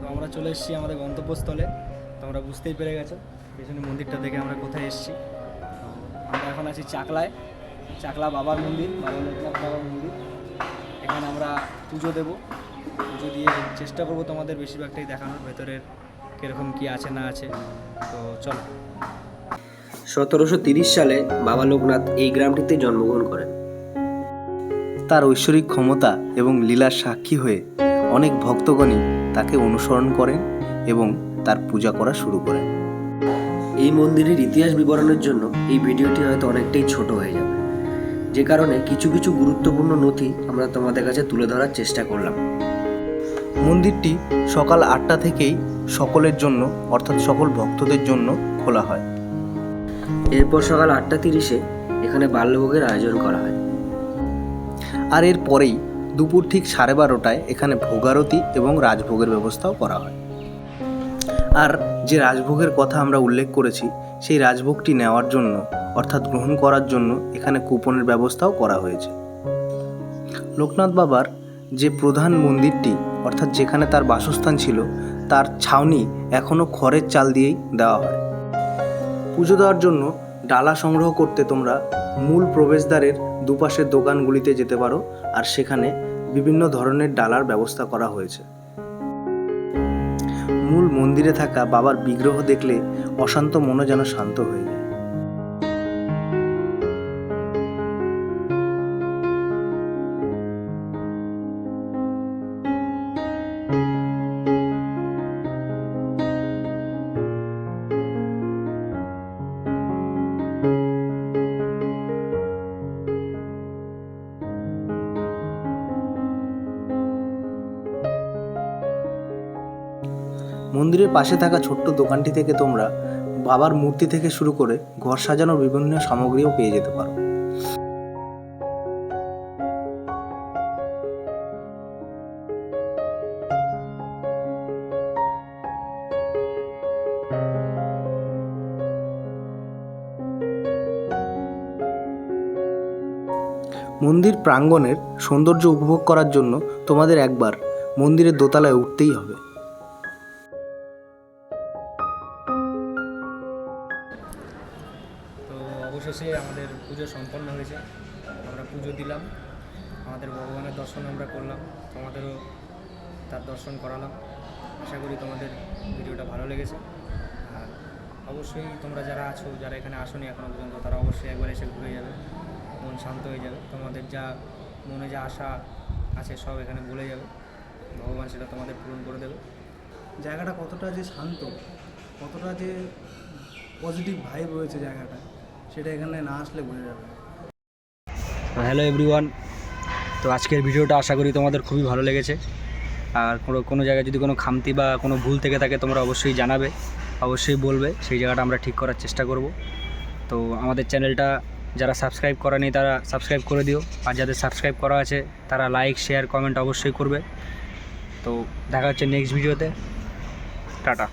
তো আমরা চলে এসেছি আমাদের গন্তব্যস্থলে। তোমরা বুঝতেই পেরে গেছো, পেছনে মন্দিরটা দেখে আমরা কোথায় এসেছি। আমরা এখন আছি চাকলায়, চাকলা বাবার মন্দির, বাবা লোকনাথ বাবার মন্দির। এখানে আমরা পুজো দেব। পুজো দিয়ে চেষ্টা করব তোমাদের বেশিরভাগটাই দেখানোর, ভেতরের কীরকম কী আছে না আছে। তো চলো। সতেরোশো তিরিশ সালে বাবা লোকনাথ এই গ্রামটিতে জন্মগ্রহণ করেন। তার ঐশ্বরিক ক্ষমতা এবং লীলার সাক্ষী হয়ে অনেক ভক্তগণই তাকে অনুসরণ করেন এবং তার পূজা করা শুরু করেন। এই মন্দিরের ইতিহাস বিবরণের জন্য এই ভিডিওটি হয়তো অনেকটাই ছোট হয়ে যাবে। যে কারণে কিছু কিছু গুরুত্বপূর্ণ নথি আমরা তোমাদের কাছে তুলে ধরার চেষ্টা করলাম। মন্দিরটি সকাল আটটা থেকেই সকলের জন্য অর্থাৎ সকল ভক্তদের জন্য খোলা হয়। এরপর সকাল আটটা তিরিশে এখানে বাল্যভোগের আয়োজন করা হয়। আর এর পরেই দুপুর ঠিক সাড়ে বারোটায় এখানে ভোগারতি এবং রাজভোগের ব্যবস্থাও করা হয়। আর যে রাজভোগের কথা আমরা উল্লেখ করেছি, সেই রাজভোগটি নেওয়ার জন্য, অর্থাৎ গ্রহণ করার জন্য এখানে কুপনের ব্যবস্থাও করা হয়েছে। লোকনাথ বাবার যে প্রধান মন্দিরটি, অর্থাৎ যেখানে তার বাসস্থান ছিল, তার ছাউনি এখনও খড়ের চাল দিয়েই দেওয়া হয়। পুজো দেওয়ার জন্য ডালা সংগ্রহ করতে তোমরা মূল প্রবেশদ্বারের দুপাশের দোকানগুলিতে যেতে পারো আর সেখানে বিভিন্ন ধরনের ডালার ব্যবস্থা করা হয়েছে। মূল মন্দিরে থাকা বাবার বিগ্রহ দেখলে অশান্ত মনও যেন শান্ত হয়ে যায়। মন্দিরের পাশে থাকা ছোট্ট দোকানটি থেকে তোমরা বাবার মূর্তি থেকে শুরু করে ঘর সাজানোর বিভিন্ন সামগ্রীও পেয়ে যেতে পারো। মন্দির প্রাঙ্গণের সৌন্দর্য উপভোগ করার জন্য তোমাদের একবার মন্দিরের দোতলায় উঠতেই হবে। অবশেষে আমাদের পুজো সম্পন্ন হয়েছে। আমরা পুজো দিলাম। আমাদের ভগবানের দর্শন আমরা করলাম। তোমাদেরও তার দর্শন করালাম। আশা করি তোমাদের ভিডিওটা ভালো লেগেছে। আর অবশ্যই তোমরা যারা আছো, যারা এখানে আসোনি এখনও পর্যন্ত, তারা অবশ্যই একবার এসে ঘুরে যাবে। মন শান্ত হয়ে যাবে। তোমাদের যা মনে যা আশা আছে সব এখানে ভুলে যাবে। ভগবান সেটা তোমাদের পূরণ করে দেবে। জায়গাটা কতটা যে শান্ত, কতটা যে পজিটিভ ভাইব রয়েছে জায়গাটা সেটা এখানে না আসলে যাবে। হ্যালো এভরিওয়ান, তো আজকের ভিডিওটা আশা করি তোমাদের খুবই ভালো লেগেছে। আর কোনো কোনো জায়গায় যদি কোনো খামতি বা কোনো ভুল থেকে থাকে তোমরা অবশ্যই জানাবে, অবশ্যই বলবে, সেই জায়গাটা আমরা ঠিক করার চেষ্টা করব। তো আমাদের চ্যানেলটা যারা সাবস্ক্রাইব করেনি তারা সাবস্ক্রাইব করে দিও, আর যাদের সাবস্ক্রাইব করা আছে তারা লাইক, শেয়ার, কমেন্ট অবশ্যই করবে। তো দেখা হচ্ছে নেক্সট ভিডিওতে। টাটা।